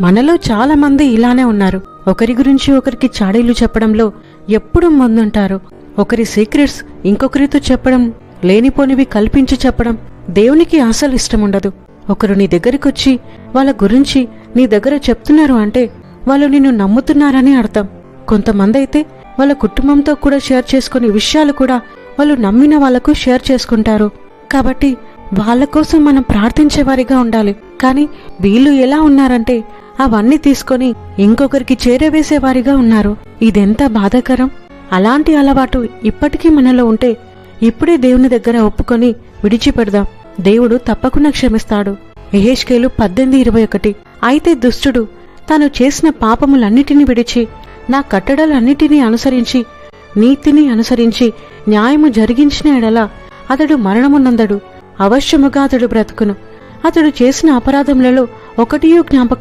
మనలో చాలా మంది ఇలానే ఉన్నారు. ఒకరి గురించి ఒకరికి చాడీలు చెప్పడంలో ఎప్పుడూ ముందుంటారు. ఒకరి సీక్రెట్స్ ఇంకొకరితో చెప్పడం లేనిపోనివి కల్పించి చెప్పడం దేవునికి అసలు ఇష్టముండదు. ఒకరు నీ దగ్గరికొచ్చి వాళ్ళ గురించి నీ దగ్గర చెప్తున్నారు అంటే వాళ్ళు నిన్ను నమ్ముతున్నారని అర్థం. కొంతమంది అయితే వాళ్ళ కుటుంబంతో కూడా షేర్ చేసుకునే విషయాలు కూడా వాళ్ళు నమ్మిన వాళ్ళకు షేర్ చేసుకుంటారు. కాబట్టి వాళ్ళ కోసం మనం ప్రార్థించేవారిగా ఉండాలి. కానీ వీళ్ళు ఎలా ఉన్నారంటే అవన్నీ తీసుకొని ఇంకొకరికి చేరవేసేవారిగా ఉన్నారు. ఇదెంత బాధాకరం? అలాంటి అలవాటు ఇప్పటికీ మనలో ఉంటే ఇప్పుడే దేవుని దగ్గర ఒప్పుకొని విడిచిపెడదాం. దేవుడు తప్పకుండా క్షమిస్తాడు. ఎహేష్కేలు పద్దెనిమిది ఇరవై ఒకటి. అయితే దుష్టుడు తాను చేసిన పాపములన్నిటినీ విడిచి నా కట్టడలన్నిటినీ అనుసరించి నీతిని అనుసరించి న్యాయము జరిగించిన ఎడల అతడు మరణమునందడు. అవశ్యముగా అతడు బ్రతుకును. అతడు చేసిన అపరాధములలో ఒకటియూ జ్ఞాపకం